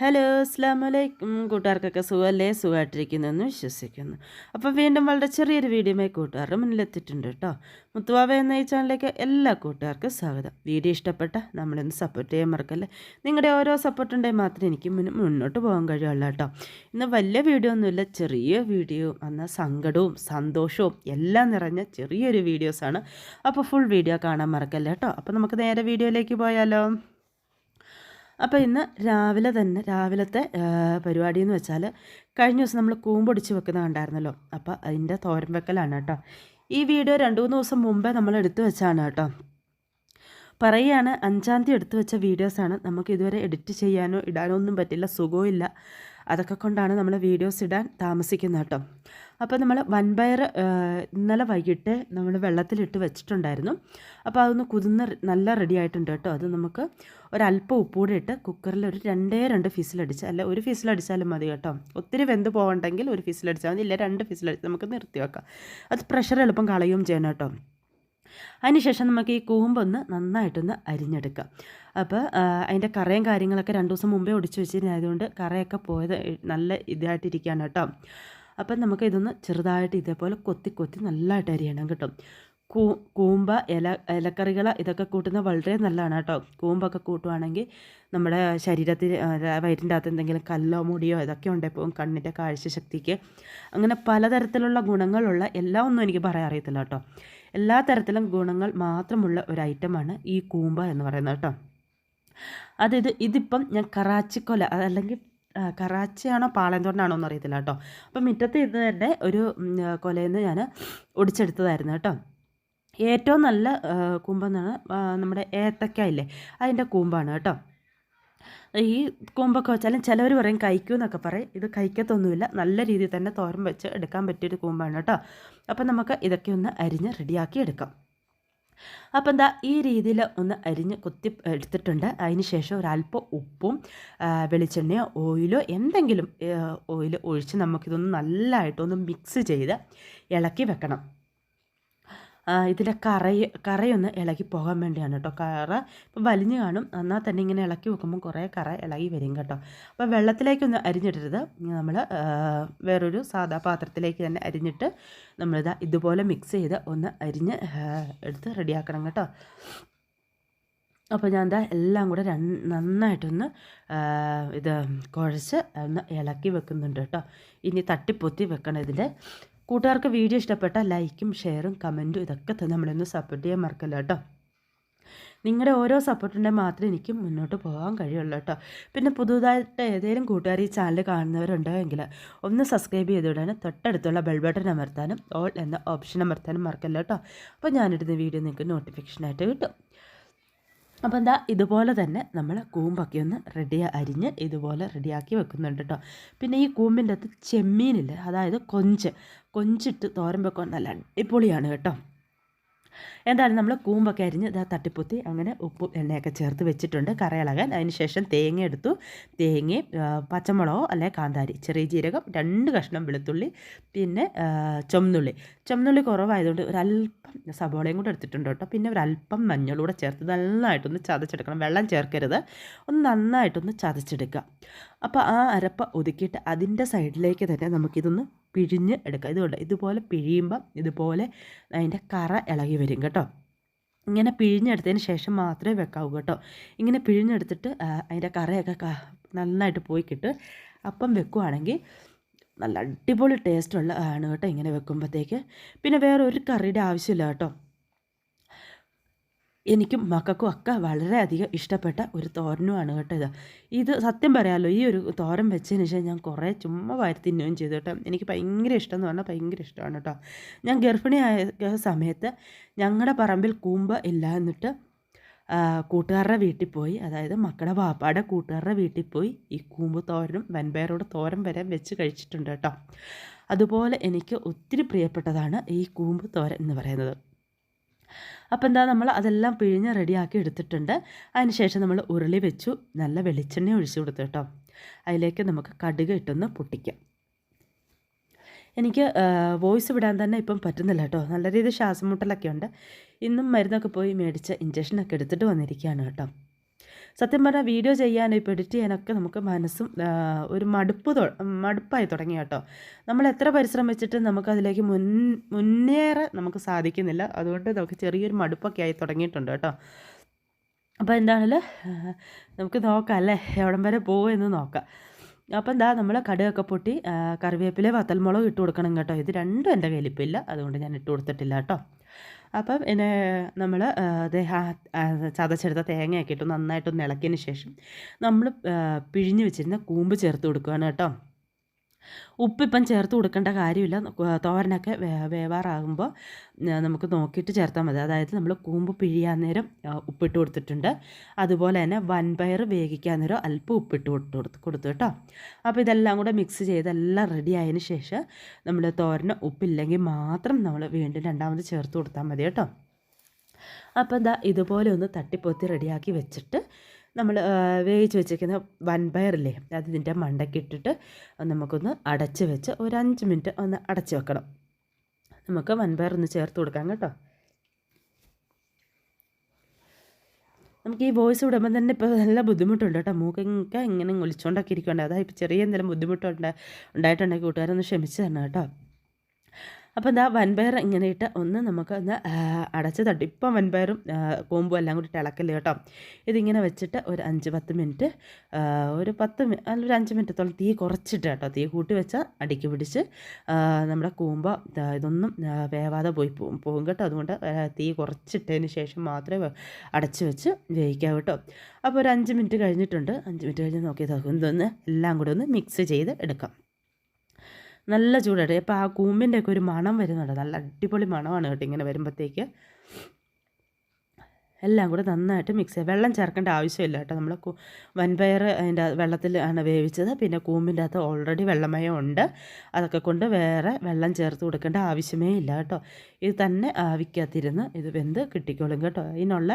Hello അസ്ലാം വലൈക്കും കൂട്ടുകാർക്കൊക്കെ സുഖമല്ലേ സുഖമായിട്ടിരിക്കുന്നു എന്ന് വിശ്വസിക്കുന്നു. അപ്പോൾ വീണ്ടും വളരെ ചെറിയൊരു വീഡിയോയുമായി കൂട്ടുകാരുടെ മുന്നിലെത്തിയിട്ടുണ്ട് കേട്ടോ. മുത്തുവാവ എന്ന ഈ ചാനലിലേക്ക് എല്ലാ കൂട്ടുകാർക്കും സ്വാഗതം. വീഡിയോ ഇഷ്ടപ്പെട്ട നമ്മളിന്ന് സപ്പോർട്ട് ചെയ്യാൻ മറക്കല്ലേ? നിങ്ങളുടെ ഓരോ സപ്പോർട്ട് ഉണ്ടെങ്കിൽ മാത്രമേ എനിക്ക് മുന്നോട്ട് പോകാൻ കഴിയുള്ളൂ കേട്ടോ. ഇന്ന് വലിയ വീഡിയോ ഒന്നുമില്ല. ചെറിയ വീഡിയോ എന്നാൽ സങ്കടവും സന്തോഷവും എല്ലാം നിറഞ്ഞ ചെറിയൊരു വീഡിയോസാണ്. അപ്പോൾ ഫുൾ വീഡിയോ കാണാൻ മറക്കല്ലേ കേട്ടോ? അപ്പോൾ നമുക്ക് നേരെ വീഡിയോയിലേക്ക് പോയാലോ? അപ്പോൾ ഇന്ന് രാവിലെ തന്നെ രാവിലത്തെ പരിപാടി എന്ന് വെച്ചാൽ കഴിഞ്ഞ ദിവസം നമ്മൾ കൂമ്പൊടിച്ച് വെക്കുന്ന കണ്ടായിരുന്നല്ലോ. അപ്പോൾ അതിന്റെ തോരൻ വെക്കലാണ് കേട്ടോ. ഈ വീഡിയോ രണ്ട് മൂന്ന് ദിവസം മുമ്പേ നമ്മൾ എടുത്തു വെച്ചാണ് കേട്ടോ. പറയുകയാണ് അഞ്ചാം തീയതി എടുത്തു വെച്ച വീഡിയോസാണ്. നമുക്ക് ഇതുവരെ എഡിറ്റ് ചെയ്യാനോ ഇടാനോ ഒന്നും പറ്റില്ല സുഖമില്ല അതൊക്കെ കൊണ്ടാണ് നമ്മൾ വീഡിയോസ് ഇടാൻ താമസിക്കുന്നത് കേട്ടോ. അപ്പോൾ നമ്മൾ വൻപയർ ഇന്നലെ വൈകിട്ട് നമ്മൾ വെള്ളത്തിലിട്ട് വെച്ചിട്ടുണ്ടായിരുന്നു. അപ്പോൾ അതൊന്ന് കുതിർന്ന് നല്ല റെഡി ആയിട്ടുണ്ട് കേട്ടോ. അത് നമുക്ക് ഒരല്പം ഉപ്പൂടെ ഇട്ട് കുക്കറിൽ ഒരു രണ്ടേ രണ്ട് ഫിസിലടിച്ച് അല്ല ഒരു ഫിസിലടിച്ചാലും മതി കേട്ടോ. ഒത്തിരി വെന്ത് പോകണ്ടെങ്കിൽ ഒരു ഫിസിലടിച്ചാൽ മതി. ഇല്ല രണ്ട് ഫിസിലടിച്ച് നമുക്ക് നിർത്തി വെക്കാം. അത് പ്രഷർ എളുപ്പം കളയുകയും ചെയ്യണം കേട്ടോ. അതിനുശേഷം നമുക്ക് ഈ കൂമ്പൊന്ന് നന്നായിട്ടൊന്ന് അരിഞ്ഞെടുക്കാം. അപ്പോൾ അതിന്റെ കറയും കാര്യങ്ങളൊക്കെ രണ്ട് ദിവസം മുമ്പേ ഒടിച്ച് വെച്ചിരുന്നതുകൊണ്ട് കറയൊക്കെ പോയത് നല്ല ഇതായിട്ടിരിക്കുകയാണ് കേട്ടോ. അപ്പം നമുക്ക് ഇതൊന്ന് ചെറുതായിട്ട് ഇതേപോലെ കൊത്തി കൊത്തി നല്ലതായിട്ട് അരിയണം കേട്ടോ. കൂ കൂമ്പ ഇല ഇലക്കറികൾ ഇതൊക്കെ കൂട്ടുന്നത് വളരെ നല്ലതാണ് കേട്ടോ. കൂമ്പൊക്കെ കൂട്ടുവാണെങ്കിൽ നമ്മുടെ ശരീരത്തിൽ വയറ്റിന്റെ അകത്ത് എന്തെങ്കിലും കല്ലോ മുടിയോ ഇതൊക്കെ ഉണ്ടെങ്കിൽ കണ്ണിന്റെ കാഴ്ചശക്തിക്ക് അങ്ങനെ പലതരത്തിലുള്ള ഗുണങ്ങളുള്ള എല്ലാം ഒന്നും എനിക്ക് പറയാൻ അറിയത്തില്ല കേട്ടോ. എല്ലാ തരത്തിലും ഗുണങ്ങൾ മാത്രമുള്ള ഒരു ഐറ്റമാണ് ഈ കൂമ്പ എന്ന് പറയുന്നത് കേട്ടോ. അതായത് ഇതിപ്പം ഞാൻ കറാച്ചിക്കൊല അതല്ലെങ്കിൽ കറാച്ചിയാണോ എന്ന് അറിയത്തില്ല കേട്ടോ. അപ്പം മുറ്റത്ത് ഇത് തന്നെ ഒരു കൊലയിൽ നിന്ന് ഞാൻ ഒടിച്ചെടുത്തതായിരുന്നു കേട്ടോ. ഏറ്റവും നല്ല കൂമ്പെന്നാണ് നമ്മുടെ ഏത്തക്ക ഇല്ലേ അതിന്റെ കൂമ്പാണ് കേട്ടോ. ഈ കൂമ്പൊക്കെ വെച്ചാലും ചിലവർ പറയും കഴിക്കൂ എന്നൊക്കെ പറയും. ഇത് കഴിക്കത്തൊന്നുമില്ല. നല്ല രീതിയിൽ തന്നെ തോരൻ വെച്ച് എടുക്കാൻ പറ്റിയൊരു കൂമ്പാണ് കേട്ടോ. അപ്പം നമുക്ക് ഇതൊക്കെ ഒന്ന് അരിഞ്ഞ് റെഡിയാക്കി എടുക്കാം. അപ്പം എന്താ ഈ രീതിയിൽ ഒന്ന് അരിഞ്ഞ് കുത്തി എടുത്തിട്ടുണ്ട്. അതിന് ശേഷം ഒരല്പം ഉപ്പും വെളിച്ചെണ്ണയോ ഓയിലോ എന്തെങ്കിലും ഓയിൽ ഒഴിച്ച് നമുക്കിതൊന്ന് നല്ലതായിട്ടൊന്ന് മിക്സ് ചെയ്ത് ഇളക്കി വെക്കണം. ഇതിലെ കറയ കറയൊന്ന് ഇളകി പോകാൻ വേണ്ടിയാണ് കേട്ടോ. കറ ഇപ്പം വലിഞ്ഞു കാണും. എന്നാൽ തന്നെ ഇങ്ങനെ ഇളക്കി വെക്കുമ്പോൾ കുറേ കറ ഇളകി വരും കേട്ടോ. അപ്പോൾ വെള്ളത്തിലേക്കൊന്ന് അരിഞ്ഞിടരുത്. നമ്മൾ വേറൊരു സാധാ പാത്രത്തിലേക്ക് തന്നെ അരിഞ്ഞിട്ട് നമ്മളിത് ഇതുപോലെ മിക്സ് ചെയ്ത് ഒന്ന് അരിഞ്ഞ് എടുത്ത് റെഡിയാക്കണം കേട്ടോ. അപ്പോൾ ഞാൻ എന്താ എല്ലാം കൂടെ നന്നായിട്ടൊന്ന് ഇത് കുഴച്ച് ഒന്ന് ഇളക്കി വെക്കുന്നുണ്ട് കേട്ടോ. ഇനി തട്ടിപ്പൊത്തി വെക്കണം ഇതിൽ കൂട്ടുകാർക്ക് വീഡിയോ ഇഷ്ടപ്പെട്ട ലൈക്കും ഷെയറും കമന്റും ഇതൊക്കെ തന്നെ നമ്മളൊന്ന് സപ്പോർട്ട് ചെയ്യാൻ മറക്കല്ല കേട്ടോ നിങ്ങളുടെ ഓരോ സപ്പോർട്ടുണ്ടെങ്കിൽ മാത്രമേ എനിക്ക് മുന്നോട്ട് പോകാൻ കഴിയുള്ളൂ കേട്ടോ പിന്നെ പുതുതായിട്ട് ഏതെങ്കിലും കൂട്ടുകാർ ഈ ചാനൽ കാണുന്നവരുണ്ടെങ്കിൽ ഒന്ന് സബ്സ്ക്രൈബ് ചെയ്തിടാനും തൊട്ടടുത്തുള്ള ബെൽ ബട്ടൺ അമർത്താനും ഓൾ എന്ന ഓപ്ഷൻ അമർത്താനും മറക്കല്ല കേട്ടോ അപ്പോൾ ഞാനിടുന്ന വീഡിയോ നിങ്ങൾക്ക് നോട്ടിഫിക്കേഷനായിട്ട് കിട്ടും. അപ്പോൾ എന്താ ഇതുപോലെ തന്നെ നമ്മൾ കൂമ്പൊക്കെ ഒന്ന് റെഡി അരിഞ്ഞ് ഇതുപോലെ റെഡിയാക്കി വെക്കുന്നുണ്ട് കേട്ടോ പിന്നെ ഈ കൂമ്പിന്റെ അകത്ത് ചെമ്മീനില്ല അതായത് കൊഞ്ച്. കൊഞ്ചിട്ട് തോരൻ വെക്കാൻ നല്ല അടിപൊളിയാണ് കേട്ടോ. എന്തായാലും നമ്മൾ കൂമ്പൊക്കെ അരിഞ്ഞ് ഇതാ തട്ടിപ്പൊത്തി അങ്ങനെ ഉപ്പും എണ്ണയൊക്കെ ചേർത്ത് വെച്ചിട്ടുണ്ട് കറയിളകാൻ. അതിന് ശേഷം തേങ്ങ എടുത്തു. തേങ്ങയും പച്ചമുളകോ അല്ലെ കാന്താരി ചെറിയ ജീരകം രണ്ട് കഷ്ണം വെളുത്തുള്ളി പിന്നെ ചുമന്നുള്ളി ചുമന്നുള്ളി കുറവായതുകൊണ്ട് ഒരല്പം സബോളയും കൂടെ എടുത്തിട്ടുണ്ട് കേട്ടോ. പിന്നെ ഒരല്പം മഞ്ഞളൂടെ ചേർത്ത് നന്നായിട്ടൊന്ന് ചതച്ചെടുക്കണം. വെള്ളം ചേർക്കരുത്. ഒന്ന് നന്നായിട്ടൊന്ന് ചതച്ചെടുക്കുക. അപ്പോൾ ആ അരപ്പ ഒതുക്കിയിട്ട് അതിന്റെ സൈഡിലേക്ക് തന്നെ നമുക്കിതൊന്ന് പിഴിഞ്ഞ് എടുക്കുക. ഇതുകൊണ്ട് ഇതുപോലെ പിഴിയുമ്പം ഇതുപോലെ അതിന്റെ കറ ഇളകി വരും കേട്ടോ. ഇങ്ങനെ പിഴിഞ്ഞെടുത്തതിന് ശേഷം മാത്രമേ വെക്കാവൂ കേട്ടോ. ഇങ്ങനെ പിഴിഞ്ഞെടുത്തിട്ട് അതിന്റെ കറയൊക്കെ നന്നായിട്ട് പോയി കിട്ടും അപ്പം വെക്കുവാണെങ്കിൽ നല്ല അടിപൊളി ടേസ്റ്റുള്ള ആണ് കേട്ടോ ഇങ്ങനെ വെക്കുമ്പോഴത്തേക്ക് പിന്നെ വേറെ ഒരു കറിയുടെ ആവശ്യമില്ല കേട്ടോ. എനിക്കും മക്കൾക്കും ഒക്കെ വളരെയധികം ഇഷ്ടപ്പെട്ട ഒരു തോരനുമാണ് കേട്ടോ ഇത്. ഇത് സത്യം പറയാമല്ലോ ഈ ഒരു തോരൻ വെച്ചതിന് ശേഷം ഞാൻ കുറേ ചുമ്മാ വാരി തിന്നുകയും ചെയ്തു കേട്ടോ. എനിക്ക് ഭയങ്കര ഇഷ്ടം എന്ന് പറഞ്ഞാൽ ഭയങ്കര ഇഷ്ടമാണ് കേട്ടോ. ഞാൻ ഗർഭിണിയായ സമയത്ത് ഞങ്ങളുടെ പറമ്പിൽ കൂമ്പ ഇല്ല എന്നിട്ട് കൂട്ടുകാരുടെ വീട്ടിൽ പോയി. അതായത് മക്കളുടെ വാപ്പാടെ കൂട്ടുകാരുടെ വീട്ടിൽ പോയി ഈ കൂമ്പ് തോരനും വൻപയറോട് തോരൻ വരെ വെച്ച് കഴിച്ചിട്ടുണ്ട് കേട്ടോ. അതുപോലെ എനിക്ക് ഒത്തിരി പ്രിയപ്പെട്ടതാണ് ഈ കൂമ്പ് തോരൻ എന്ന് പറയുന്നത്. അപ്പോൾ എന്താ നമ്മൾ അതെല്ലാം പിഴിഞ്ഞ് റെഡിയാക്കി എടുത്തിട്ടുണ്ട്. അതിന് ശേഷം നമ്മൾ ഉരുളി വെച്ചു. നല്ല വെളിച്ചെണ്ണ ഒഴിച്ചു കൊടുത്തു കേട്ടോ. അതിലേക്ക് നമുക്ക് കടുക് ഇട്ടൊന്ന് പൊട്ടിക്കാം. എനിക്ക് വോയിസ് വിടാൻ തന്നെ ഇപ്പം പറ്റുന്നില്ല കേട്ടോ. നല്ല രീതിയിൽ ശ്വാസം മുട്ടലൊക്കെ ഉണ്ട്. ഇന്നും മരുന്നൊക്കെ പോയി മേടിച്ച് ഇഞ്ചക്ഷനൊക്കെ എടുത്തിട്ട് വന്നിരിക്കുകയാണ് കേട്ടോ. സത്യം പറഞ്ഞാൽ വീഡിയോ ചെയ്യാനും ഇപ്പോൾ എഡിറ്റ് ചെയ്യാനൊക്കെ നമുക്ക് മനസ്സും ഒരു മടുപ്പ് മടുപ്പായി തുടങ്ങി കേട്ടോ. നമ്മൾ എത്ര പരിശ്രമിച്ചിട്ട് നമുക്കതിലേക്ക് മുൻ മുന്നേറെ നമുക്ക് സാധിക്കുന്നില്ല. അതുകൊണ്ട് നമുക്ക് ചെറിയൊരു മടുപ്പൊക്കെ ആയി തുടങ്ങിയിട്ടുണ്ട് കേട്ടോ. അപ്പോൾ എന്താണല്ലോ? നമുക്ക് നോക്കാം അല്ലേ? എവിടം വരെ പോകുമെന്ന് നോക്കാം. അപ്പോൾ എന്താ നമ്മൾ കടുകൊക്കെ പൊട്ടി കറിവേപ്പില വത്തൽമുളക് ഇട്ട് കൊടുക്കണം കേട്ടോ. ഇത് രണ്ടും എന്റെ കയ്യിലിപ്പില്ല അതുകൊണ്ട് ഞാൻ ഇട്ട് കൊടുത്തിട്ടില്ല കേട്ടോ. അപ്പം പിന്നെ നമ്മൾ ചതച്ചെടുത്ത തേങ്ങയൊക്കെ ഇട്ട് നന്നായിട്ടൊന്ന് ഇളക്കിയതിന് ശേഷം നമ്മൾ പിഴിഞ്ഞ് വെച്ചിരുന്ന കൂമ്പ് ചേർത്ത് കൊടുക്കുകയാണ് കേട്ടോ. ഉപ്പിപ്പം ചേർത്ത് കൊടുക്കേണ്ട കാര്യമില്ല. തോരനൊക്കെ വേവാറാകുമ്പോൾ നമുക്ക് നോക്കിയിട്ട് ചേർത്താൽ മതി. അതായത് നമ്മൾ കൂമ്പ് പിഴിയാൻ നേരം ഉപ്പിട്ട് കൊടുത്തിട്ടുണ്ട്. അതുപോലെ തന്നെ വൻപയർ വേവിക്കാൻ നേരം അല്പം ഉപ്പിട്ട് കൊടുത്ത് കൊടുത്തു കേട്ടോ. അപ്പോൾ ഇതെല്ലാം കൂടെ മിക്സ് ചെയ്ത് എല്ലാം റെഡി ആയതിന് ശേഷം നമ്മൾ തോരന് ഉപ്പില്ലെങ്കിൽ മാത്രം നമ്മൾ വീണ്ടും രണ്ടാമത് ചേർത്ത് കൊടുത്താൽ മതി കേട്ടോ. അപ്പോൾ എന്താ ഇതുപോലെ ഒന്ന് തട്ടിപ്പൊത്തി റെഡിയാക്കി വെച്ചിട്ട് നമ്മൾ വേവിച്ച് വെച്ചിരിക്കുന്ന വൻപയറില്ലേ അത് ഇതിന്റെ മണ്ടയ്ക്കിട്ടിട്ട് നമുക്കൊന്ന് അടച്ച് വെച്ച് ഒരു അഞ്ച് മിനിറ്റ് ഒന്ന് അടച്ച് വെക്കണം. നമുക്ക് വൻപയർ ഒന്ന് ചേർത്ത് കൊടുക്കാം കേട്ടോ. നമുക്ക് ഈ വോയിസ് വിടുമ്പോൾ തന്നെ ഇപ്പോൾ നല്ല ബുദ്ധിമുട്ടുണ്ട് കേട്ടോ. മൂക്കൊക്കെ ഇങ്ങനെ ഒലിച്ചുകൊണ്ടൊക്കെ ഇരിക്കുന്നുണ്ട് അതായത് ഇപ്പോൾ ചെറിയ എന്തെങ്കിലും ബുദ്ധിമുട്ടുണ്ട് ഉണ്ടായിട്ടുണ്ടെങ്കിൽ കൂട്ടുകാരൊന്ന് ക്ഷമിച്ച് തരണം കേട്ടോ. അപ്പോൾ എന്താ വൻപയർ ഇങ്ങനെ ഇട്ട് ഒന്ന് നമുക്ക് ഒന്ന് അടച്ച് തട്ടി. ഇപ്പം വൻപയറും കോമ്പും എല്ലാം കൂടി ഇളക്കൽ കേട്ടോ? ഇതിങ്ങനെ വെച്ചിട്ട് ഒരു അഞ്ച് പത്ത് മിനിറ്റ് ഒരു പത്ത് ഒരു അഞ്ച് മിനിറ്റത്തോളം തീ കുറച്ചിട്ട് കേട്ടോ. തീ കൂട്ടി വെച്ചാൽ അടിക്ക് പിടിച്ച് നമ്മുടെ കൂമ്പ ഇതൊന്നും വേവാതെ പോയി പോകും പോകും കേട്ടോ. അതുകൊണ്ട് തീ കുറച്ചിട്ടതിന് ശേഷം മാത്രമേ അടച്ച് വെച്ച് വേവിക്കാം കേട്ടോ. അപ്പോൾ ഒരു അഞ്ച് മിനിറ്റ് കഴിഞ്ഞിട്ടുണ്ട്. അഞ്ച് മിനിറ്റ് കഴിഞ്ഞ് നോക്കിയത് ഇതൊന്ന് എല്ലാം കൂടെ ഒന്ന് മിക്സ് ചെയ്ത് എടുക്കാം. നല്ല ചൂടായിട്ട് അപ്പോൾ ആ കൂമ്പിന്റെ ഒക്കെ ഒരു മണം വരുന്നുണ്ട്. നല്ല അടിപൊളി മണമാണ് കേട്ടോ ഇങ്ങനെ വരുമ്പോഴത്തേക്ക് എല്ലാം കൂടെ നന്നായിട്ട് മിക്സ് ചെയ്യുക വെള്ളം ചേർക്കേണ്ട ആവശ്യമില്ല കേട്ടോ. നമ്മൾ വൻപയർ അതിന്റെ വെള്ളത്തിൽ ആണ് വേവിച്ചത്. പിന്നെ കൂമ്പിന്റെ അകത്ത് ഓൾറെഡി വെള്ളമയം ഉണ്ട്. അതൊക്കെ കൊണ്ട് വേറെ വെള്ളം ചേർത്ത് കൊടുക്കേണ്ട ആവശ്യമേ ഇല്ല കേട്ടോ. ഇത് തന്നെ ആവിക്കകത്തിരുന്ന് ഇത് വെന്ത് കിട്ടിക്കോളും കേട്ടോ. ഇതിനുള്ള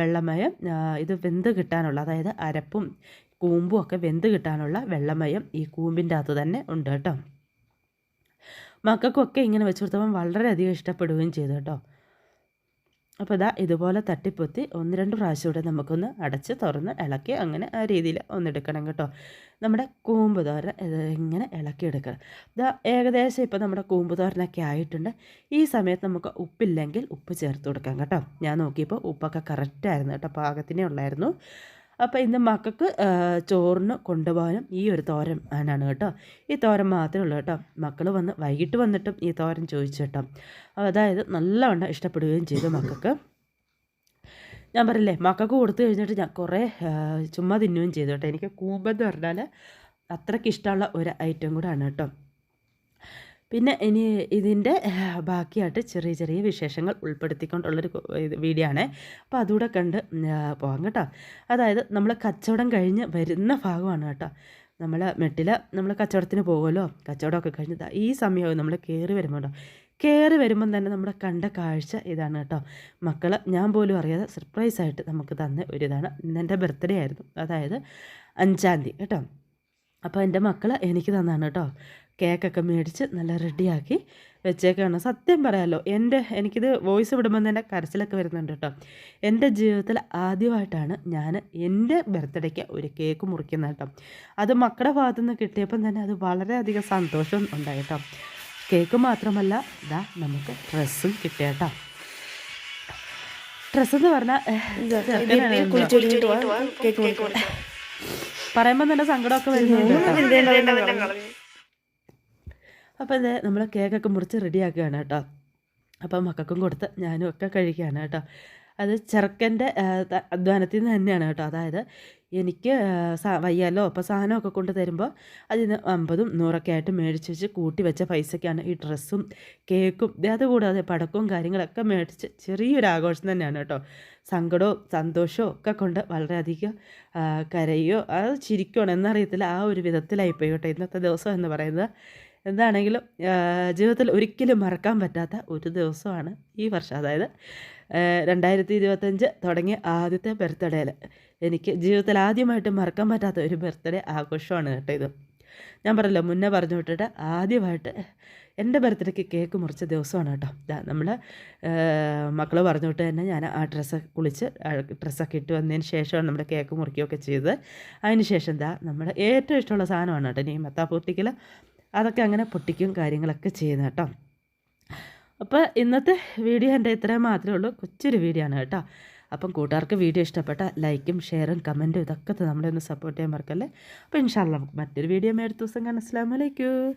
വെള്ളമയം ഇത് വെന്ത് കിട്ടാനുള്ള അതായത് അരപ്പും കൂമ്പും ഒക്കെ വെന്ത് കിട്ടാനുള്ള വെള്ളമയം ഈ കൂമ്പിന്റെ അകത്ത് തന്നെ ഉണ്ട് കേട്ടോ. മക്കൾക്കൊക്കെ ഇങ്ങനെ വെച്ച് കൊടുത്തപ്പം വളരെയധികം ഇഷ്ടപ്പെടുകയും ചെയ്തു കേട്ടോ. അപ്പോൾ ഇതാ ഇതുപോലെ തട്ടിപ്പൊത്തി ഒന്ന് രണ്ട് പ്രാവശ്യം കൂടെ നമുക്കൊന്ന് അടച്ച് തുറന്ന് ഇളക്കി അങ്ങനെ ആ രീതിയിൽ ഒന്നെടുക്കണം കേട്ടോ. നമ്മുടെ കൂമ്പ് തോരൻ ഇങ്ങനെ ഇളക്കി എടുക്കണം. ഇതാ ഏകദേശം ഇപ്പോൾ നമ്മുടെ കൂമ്പ് തോരനൊക്കെ ആയിട്ടുണ്ട്. ഈ സമയത്ത് നമുക്ക് ഉപ്പില്ലെങ്കിൽ ഉപ്പ് ചേർത്ത് കൊടുക്കാം കേട്ടോ. ഞാൻ നോക്കിയപ്പോൾ ഉപ്പൊക്കെ കറക്റ്റായിരുന്നു കേട്ടോ പാകത്തിനേ ഉള്ളായിരുന്നു. അപ്പോൾ ഇന്ന് മക്കൾക്ക് ചോറിന് കൊണ്ടുപോകാനും ഈ ഒരു തോരൻ ആണ് കേട്ടോ. ഈ തോരൻ മാത്രമേ ഉള്ളൂ കേട്ടോ. മക്കൾ വന്ന് വൈകിട്ട് വന്നിട്ടും ഈ തോരൻ ചോദിച്ചു കേട്ടോ. അതായത് നല്ലവണ്ണം ഇഷ്ടപ്പെടുകയും ചെയ്തു മക്കൾക്ക്. ഞാൻ പറയില്ലേ മക്കൾക്ക് കൊടുത്തു കഴിഞ്ഞിട്ട് ഞാൻ കുറേ ചുമ്മാ തിന്നുകയും ചെയ്തു കേട്ടോ. എനിക്ക് കൂമ്പെന്ന് പറഞ്ഞാൽ അത്രയ്ക്ക് ഇഷ്ടമുള്ള ഒരു ഐറ്റം കൂടാണ് കേട്ടോ. പിന്നെ ഇനി ഇതിന്റെ ബാക്കിയായിട്ട് ചെറിയ ചെറിയ വിശേഷങ്ങൾ ഉൾപ്പെടുത്തിക്കൊണ്ടുള്ളൊരു വീഡിയോ ആണ്. അപ്പോൾ അതുകൂടെ കണ്ട് പോകാം കേട്ടോ. അതായത് നമ്മൾ കച്ചവടം കഴിഞ്ഞ് വരുന്ന ഭാഗമാണ് കേട്ടോ. നമ്മൾ മെട്ടിൽ നമ്മൾ കച്ചവടത്തിന് പോകുമല്ലോ. കച്ചവടമൊക്കെ കഴിഞ്ഞ് ഈ സമയമാകും നമ്മൾ കയറി വരുമ്പോൾ കേട്ടോ. കയറി വരുമ്പം തന്നെ നമ്മുടെ കണ്ട കാഴ്ച ഇതാണ് കേട്ടോ. മക്കൾ ഞാൻ പോലും അറിയാതെ സർപ്രൈസായിട്ട് നമുക്ക് തന്ന ഒരു ഇതാണ് ഇന്നെന്റെ ബർത്ത്ഡേ ആയിരുന്നു. അതായത് അഞ്ചാം തീയതി കേട്ടോ. അപ്പോൾ എന്റെ മക്കൾ എനിക്ക് തന്നാണ് കേട്ടോ. കേക്കൊക്കെ മേടിച്ച് നല്ല റെഡിയാക്കി വെച്ചേക്കാണ്. സത്യം പറയാമല്ലോ എന്റെ എനിക്കിത് വോയിസ് വിടുമ്പോൾ തന്നെ കരച്ചിലൊക്കെ വരുന്നുണ്ട് കേട്ടോ. എന്റെ ജീവിതത്തിൽ ആദ്യമായിട്ടാണ് ഞാൻ എന്റെ ബർത്ത്ഡേക്ക് ഒരു കേക്ക് മുറിക്കുന്നത് കേട്ടോ. അത് മക്കളുടെ ഭാഗത്തു നിന്ന് കിട്ടിയപ്പം തന്നെ അത് വളരെയധികം സന്തോഷം ഉണ്ടായി കേട്ടോ. കേക്ക് മാത്രമല്ല ഇതാ നമുക്ക് ഡ്രസ്സും കിട്ടിയ ഡ്രസ്സ് എന്ന് പറഞ്ഞാൽ പറയുമ്പോൾ തന്നെ സങ്കടമൊക്കെ വരുന്നുണ്ട് അപ്പൊ ഇത് നമ്മൾ കേക്കൊക്കെ മുറിച്ച് റെഡിയാക്കുകയാണ് കേട്ടോ. അപ്പൊ മക്കൾക്കും കൊടുത്ത് ഞാനും ഒക്കെ കഴിക്കുകയാണ് കേട്ടോ. അത് ചെറുക്കന്റെ അധ്വാനത്തിൽ നിന്ന് തന്നെയാണ് കേട്ടോ. അതായത് എനിക്ക് വയ്യാലോ അപ്പോൾ സാധനമൊക്കെ കൊണ്ട് തരുമ്പോൾ അതിന് അമ്പതും നൂറൊക്കെ ആയിട്ട് മേടിച്ച് വെച്ച് കൂട്ടി വെച്ച പൈസയ്ക്കാണ് ഈ ഡ്രസ്സും കേക്കും അതുകൂടാതെ പടക്കവും കാര്യങ്ങളൊക്കെ മേടിച്ച് ചെറിയൊരു ആഘോഷം തന്നെയാണ് കേട്ടോ. സങ്കടവും സന്തോഷവും ഒക്കെ കൊണ്ട് വളരെയധികം കരയോ അത് ചിരിക്കുകയാണ് എന്നറിയത്തില്ല. ആ ഒരു വിധത്തിലായിപ്പോയി കേട്ടോ ഇന്നത്തെ ദിവസം എന്ന് പറയുന്നത്. എന്താണെങ്കിലും ജീവിതത്തിൽ ഒരിക്കലും മറക്കാൻ പറ്റാത്ത ഒരു ദിവസമാണ് ഈ വർഷം. അതായത് രണ്ടായിരത്തി ഇരുപത്തഞ്ച് തുടങ്ങിയ ആദ്യത്തെ ബർത്ത്ഡേയിൽ എനിക്ക് ജീവിതത്തിൽ ആദ്യമായിട്ട് മറക്കാൻ പറ്റാത്ത ഒരു ബർത്ത്ഡേ ആഘോഷമാണ് കേട്ടോ ഇത്. ഞാൻ പറഞ്ഞല്ലോ മുന്നേ പറഞ്ഞു വിട്ടിട്ട് ആദ്യമായിട്ട് എന്റെ ബർത്ത്ഡേക്ക് കേക്ക് മുറിച്ച ദിവസമാണ് കേട്ടോ. നമ്മൾ മക്കൾ പറഞ്ഞു വിട്ട് തന്നെ ഞാൻ ആ ഡ്രസ്സ് കുളിച്ച് ഡ്രസ്സൊക്കെ ഇട്ട് വന്നതിന് ശേഷമാണ് നമ്മുടെ കേക്ക് മുറിക്കുകയൊക്കെ ചെയ്തത്. അതിന് ശേഷം എന്താ നമ്മുടെ ഏറ്റവും ഇഷ്ടമുള്ള സാധനമാണ് കേട്ടോ ഈ മത്താ പൊട്ടിക്കൽ അതൊക്കെ അങ്ങനെ പൊട്ടിക്കും കാര്യങ്ങളൊക്കെ ചെയ്യുന്നത് കേട്ടോ. അപ്പോൾ ഇന്നത്തെ വീഡിയോ എന്റെ ഇത്രയും മാത്രമേ ഉള്ളൂ. കൊച്ചൊരു വീഡിയോ ആണ് കേട്ടോ. അപ്പം കൂട്ടുകാർക്ക് വീഡിയോ ഇഷ്ടപ്പെട്ട ലൈക്കും ഷെയറും കമന്റും ഇതൊക്കെ നമ്മളെ ഒന്ന് സപ്പോർട്ട് ചെയ്യാൻ മറക്കല്ലേ? അപ്പോൾ ഇൻഷാല്ല നമുക്ക് മറ്റൊരു വീഡിയോ മേടുത്ത ദിവസം കാണാം. അസ്സാമലൈക്കും